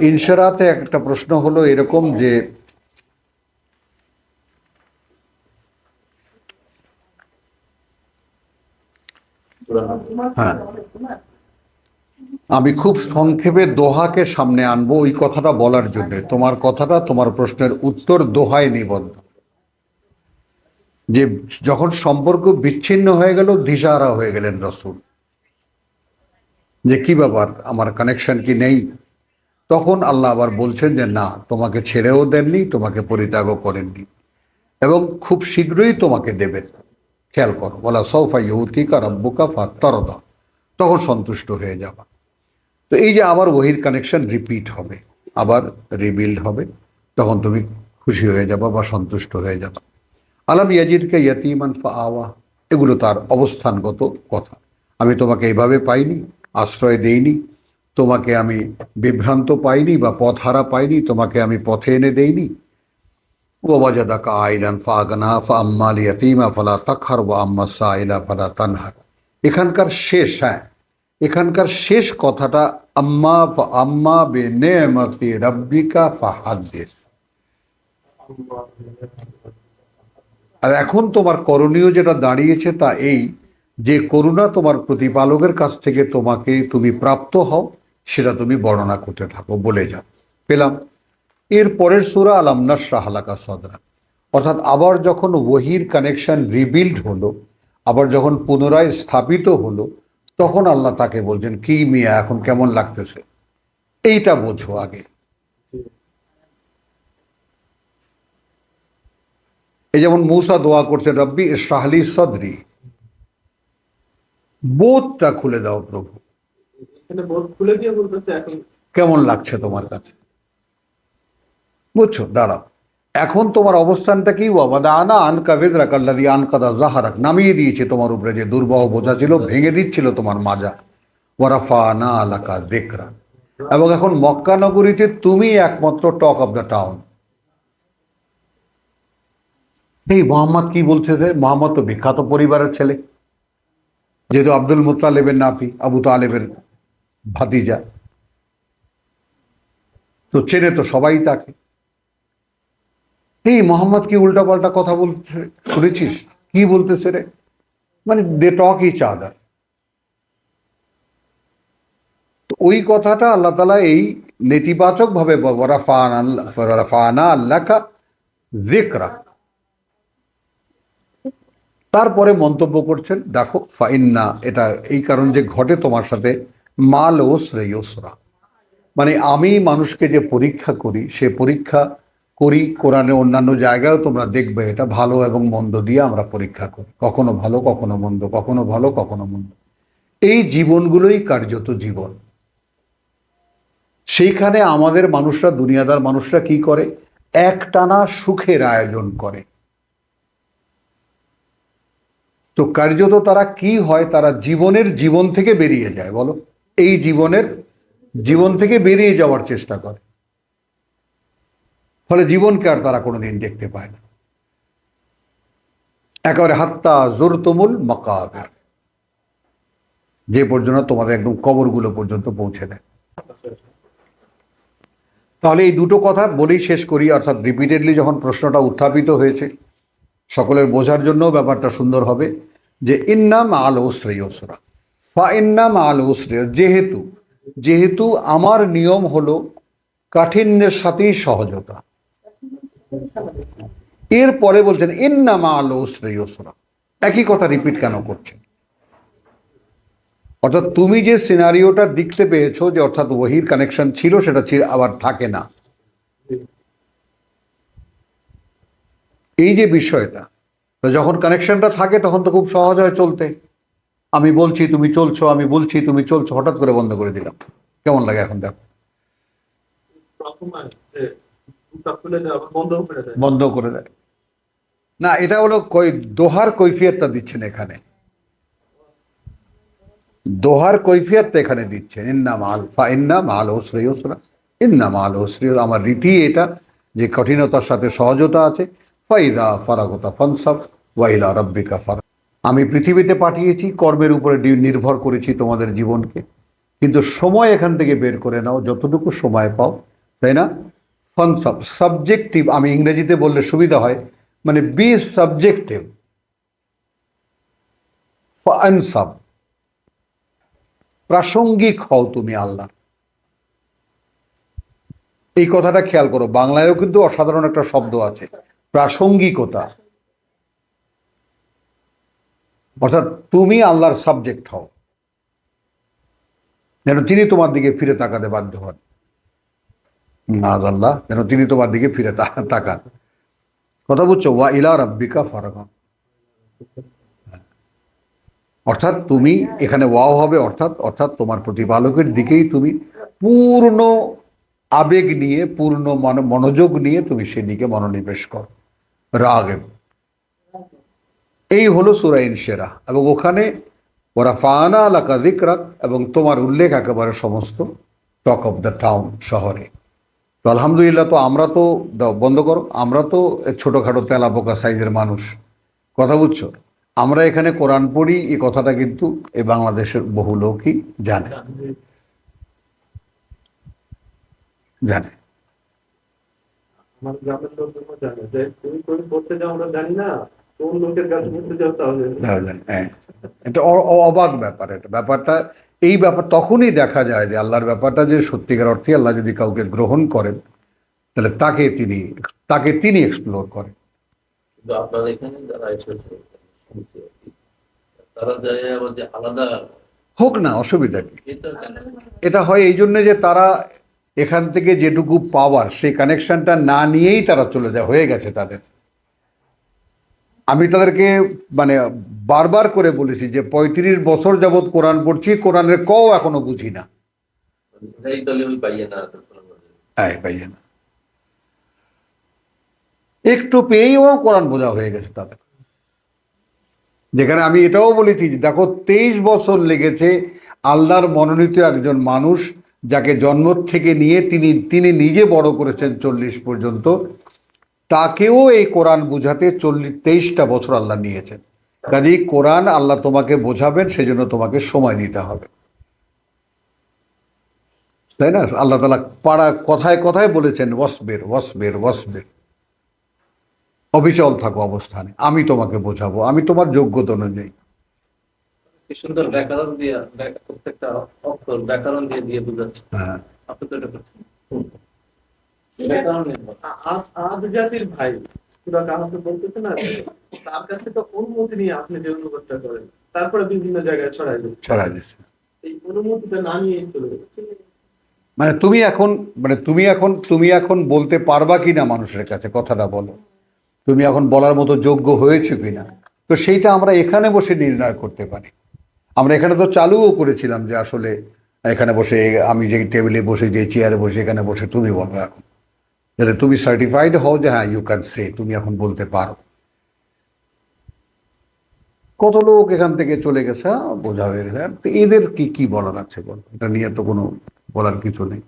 ইনসারাতে একটা প্রশ্ন হলো এরকম যে হ্যাঁ আমি খুব সংক্ষেপে দোহাকে সামনে আনব ওই কথাটা বলার জন্য। তোমার কথাটা, তোমার প্রশ্নের উত্তর দোহায় নিবদ্ধ। যে যখন সম্পর্ক বিচ্ছিন্ন হয়ে গেল, দিশাহারা হয়ে গেলেন রসুল। যে কি ব্যাপার? আমার কানেকশন কি নেই? তখন আল্লাহ আবার বলছেন যে, না, তোমাকে ছেড়েও দেননি, তোমাকে পরিত্যাগও করেননি এবং খুব শীঘ্রই তোমাকে দেবেন। খেয়াল করো বলা সৌফা ইউতিকা রব্বুকা ফাত্তারদা তখন সন্তুষ্ট হয়ে যাবা। তো এই যে আবার ওহির কানেকশন রিপিট হবে, আবার রিবিল্ড হবে, তখন তুমি খুশি হয়ে যাবা বা সন্তুষ্ট হয়ে যাবা। আলাম ইয়াজিদকে ইয়াতিমান ফা আওয়া এগুলো তার অবস্থানগত কথা। আমি তোমাকে এইভাবে পাইনি, আশ্রয় দেইনি তোমাকে আমি বিভ্রান্ত পাইনি বা পথ হারা পাইনি, তোমাকে আমি পথে এনে দেইনি। আইলান ফা ফা ফালা আম্মা ফালা তানহার। এখানকার শেষ হ্যাঁ এখানকার শেষ কথাটা আম্মা ফা- আম্মা বে রব্বিকা ফাহাদ্দিস। আর এখন তোমার করণীয় যেটা দাঁড়িয়েছে তা এই, যে করুণা তোমার প্রতিপালকের কাছ থেকে তোমাকে তুমি প্রাপ্ত হও সেটা তুমি বর্ণনা করতে থাকো, বলে যাও। পেলাম। এর পরের সুরা আলাম নাসরা হালাকা সদরা। অর্থাৎ আবার যখন ওহির কানেকশন রিবিল্ড হলো, আবার যখন পুনরায় স্থাপিত হলো, তখন আল্লাহ তাকে বলছেন, কি মিয়া, এখন কেমন লাগতেছে? এইটা বোঝো আগে। এই যেমন মূসা দোয়া করছে, রব্বি শাহলি সদরি। বোধটা খুলে দাও প্রভু এখানে বোধ খুলে দিয়ে বলতেছে এখন কেমন লাগছে তোমার কাছে? বুঝছ, দাঁড়াও। এখন তোমার অবস্থানটা কি? নামিয়ে দিয়েছে তোমার উপরে যে দুর্বহ বোঝা ছিল, ভেঙে দিচ্ছিল তোমার মাজা। দেখরা এবং এখন মক্কা নগরীতে তুমি একমাত্র টক অফ দ্য টাউন। এই মোহাম্মদ কি বলছে রে? মোহাম্মদ তো বিখ্যাত পরিবারের ছেলে। যেহেতু আব্দুল মুতালেবের নাতি, আবু তালেবের ভাতিজা। তো চেনে তো সবাই তাকে। এই মোহাম্মদ কি উল্টাপাল্টা কথা বলতে শুনেছিস? কি বলতেছে রে? মানে দে টক ইচ আদার। ওই কথাটা আল্লাহ তালা এই নেতিবাচক ভাবে জিকরা তারপরে মন্তব্য করছেন, দেখো, ফাইন্না, এটা এই কারণ যে ঘটে তোমার সাথে মাল ও শ্রেয়সরা মানে আমি মানুষকে যে পরীক্ষা করি, সে পরীক্ষা করি, কোরআনে অন্যান্য জায়গায়ও তোমরা দেখবে, এটা ভালো এবং মন্দ দিয়ে আমরা পরীক্ষা করি। কখনো ভালো, কখনো মন্দ, কখনো ভালো, কখনো মন্দ। এই জীবনগুলোই কার্যত জীবন। সেইখানে আমাদের মানুষরা, দুনিয়াদার মানুষরা কি করে? একটানা সুখের আয়োজন করে। তো কার্যত তারা কি হয়? তারা জীবনের জীবন থেকে বেরিয়ে যায়, বলো। এই জীবনের জীবন থেকে বেরিয়ে যাওয়ার চেষ্টা করে। ফলে জীবনকে আর তারা কোনোদিন দেখতে পায় না। একেবারে হাত্তা জোর তুমুল মকাবের। যে পর্যন্ত তোমাদের একদম কবরগুলো পর্যন্ত পৌঁছে দেয়। তাহলে এই দুটো কথা বলেই শেষ করি, অর্থাৎ রিপিটেডলি যখন প্রশ্নটা উত্থাপিত হয়েছে, সকলের বোঝার জন্য ব্যাপারটা সুন্দর হবে যে, ইন্নাম আল ও ওসরা ফা ইন্নাম আল ওসরে যেহেতু যেহেতু আমার নিয়ম হলো কাঠিন্যের সাথেই সহজতা। এর পরে বলছেন ইন্নাম আল ওসরে ওসরা একই কথা রিপিট কেন করছেন? অর্থাৎ তুমি যে সিনারিওটা দেখতে পেয়েছ, যে অর্থাৎ ওহির কানেকশন ছিল, সেটা আবার থাকে না। এই যে বিষয়টা, যখন কানেকশনটা থাকে, তখন তো খুব সহজ হয় চলতে। আমি বলছি তুমি চলছো আমি বলছি তুমি চলছো হঠাৎ করে বন্ধ করে দিলাম। কেমন লাগে এখন দেখো? বন্ধ করে দেয়। না এটা হলো কই দোহার কৈফিয়তটা দিচ্ছেন এখানে। দোহার কৈফিয়তটা এখানে দিচ্ছেন। ইন্না মাল ফা ইন্না মাল ওসরে ওসরা ইন্না মাল ওসরে আমার রীতি এটা যে কঠিনতার সাথে সহজতা আছে। ফাইদা ফারাগতা ফানসাব ওয়াইলা রব্বিকা ফারা আমি পৃথিবীতে পাঠিয়েছি, কর্মের উপরে নির্ভর করেছি তোমাদের জীবনকে। কিন্তু সময় এখান থেকে বের করে নাও, যতটুকু সময় পাও, তাই না? ফান সাবজেক্টিভ আমি ইংরেজিতে বললে সুবিধা হয় মানে বি সাবজেক্টিভ ফানসাব প্রাসঙ্গিক হও তুমি আল্লাহ। এই কথাটা খেয়াল করো, বাংলায়ও কিন্তু অসাধারণ একটা শব্দ আছে, প্রাসঙ্গিকতা। অর্থাৎ তুমি আল্লাহর সাবজেক্ট হও। যেন তিনি তোমার দিকে ফিরে তাকাতে বাধ্য হন। না আল্লাহ, যেন তিনি তোমার দিকে ফিরে তাকান। কথা বুঝছ ওয়া ইলা রাব্বিকা ফারাগান অর্থাৎ তুমি এখানে ওয়াও হবে, অর্থাৎ অর্থাৎ তোমার প্রতিপালকের দিকেই তুমি পূর্ণ আবেগ নিয়ে, পূর্ণ মন- মনোযোগ নিয়ে তুমি সেদিকে মনোনিবেশ করো। রাগেব এই হলো সেরা এবং ওখানে ওরা ফানা আলাকা দিকরাক এবং তোমার উল্লেখ একেবারে সমস্ত টক অফ দ্য টাউন শহরে। তো আলহামদুলিল্লাহ, তো আমরা তো বন্ধ করো, আমরা তো ছোটোখাটো তেলা পোকা সাইজের মানুষ। কথা বুঝছ? আমরা এখানে কোরআন পড়ি এই কথাটা কিন্তু এই বাংলাদেশের বহু লোকই জানে। জানে। আমার গ্রামের লোকজন জানে যে, তুমি করতে যাও, আমরা জানি না। হ্যাঁ। এটা অবাক ব্যাপার এটা। ব্যাপারটা এই ব্যাপার তখনই দেখা যায় যে আল্লাহর ব্যাপারটা যে সত্যিকার অর্থে আল্লাহ যদি কাউকে গ্রহণ করেন তাহলে তাকে তিনি তাকে তিনি এক্সপ্লোর করেন। আপনার এখানে যারা এসেছে শুনছি আর কি, তারা যায় আবার যে আলাদা হোক না অসুবিধা কি? এটা এটা হয় এই জন্য যে তারা এখান থেকে যেটুকু পাওয়ার সেই কানেকশনটা না নিয়েই তারা চলে যায় হয়ে গেছে তাদের। আমি তাদেরকে মানে বারবার করে বলেছি যে পঁয়ত্রিশ বছর যাবৎ কোরআন পড়ছি কোরআনের কও এখনও বুঝি না। পাইয়ে না পাইয়ে না। একটু পেয়েও কোরআন বোঝা হয়ে গেছে তাদের। যেখানে আমি এটাও বলেছি যে দেখো তেইশ বছর লেগেছে আল্লাহর মনোনীত একজন মানুষ যাকে জন্ম থেকে নিয়ে তিনি তিনি নিজে বড় করেছেন চল্লিশ পর্যন্ত। তাকেও এই কোরআন বুঝাতে চল্লিশ তেইশটা বছর আল্লাহ নিয়েছেন। কাজেই কোরআন আল্লাহ তোমাকে বোঝাবেন সেজন্য তোমাকে সময় দিতে হবে। তাই না? আল্লাহ তালা পাড়া কথায় কথায় বলেছেন ওয়াসবের ওয়াসবের ওয়াসবের। অবিচল থাকো অবস্থানে আমি তোমাকে বোঝাবো আমি তোমার যোগ্যতা অনুযায়ী। সুন্দর ব্যাকরণ দিয়ে প্রত্যেকটা অক্ষর ব্যাকরণ দিয়ে দিয়ে বুঝাচ্ছে। হ্যাঁ। আপনি তো এটা করছেন হুম। ব্যাকরণ নির্ভর। আ- আ- আদ জাতির ভাই সুরা কাহাতে বলতেছে না তার কাছ থেকে অনুমতি নিয়ে আপনি যে অনুবাদটা করেন তারপরে বিভিন্ন জায়গায় ছড়াই দিচ্ছেন ছড়া দিছে এই অনুমতিটা না নিয়ে চলে মানে তুমি এখন মানে তুমি এখন তুমি এখন বলতে পারবা কি না মানুষের কাছে কথাটা বলো। তুমি এখন বলার মতো যোগ্য হয়েছে কিনা? তো সেইটা আমরা এখানে বসে নির্ণয় করতে পারি। আমরা এখানে তো চালুও করেছিলাম যে আসলে এখানে বসে আমি যেই টেবিলে বসে যে চেয়ারে বসে এখানে বসে তুমি বলো এখন। যাতে তুমি সার্টিফাইড হও যে হ্যাঁ ইউ ক্যান সে তুমি এখন বলতে পারো। কত লোক এখান থেকে চলে গেছে হ্যাঁ, বোঝা হয়ে গেছে। এদের কি কি বলার আছে বল? এটা নিয়ে তো কোনো বলার কিছু নেই।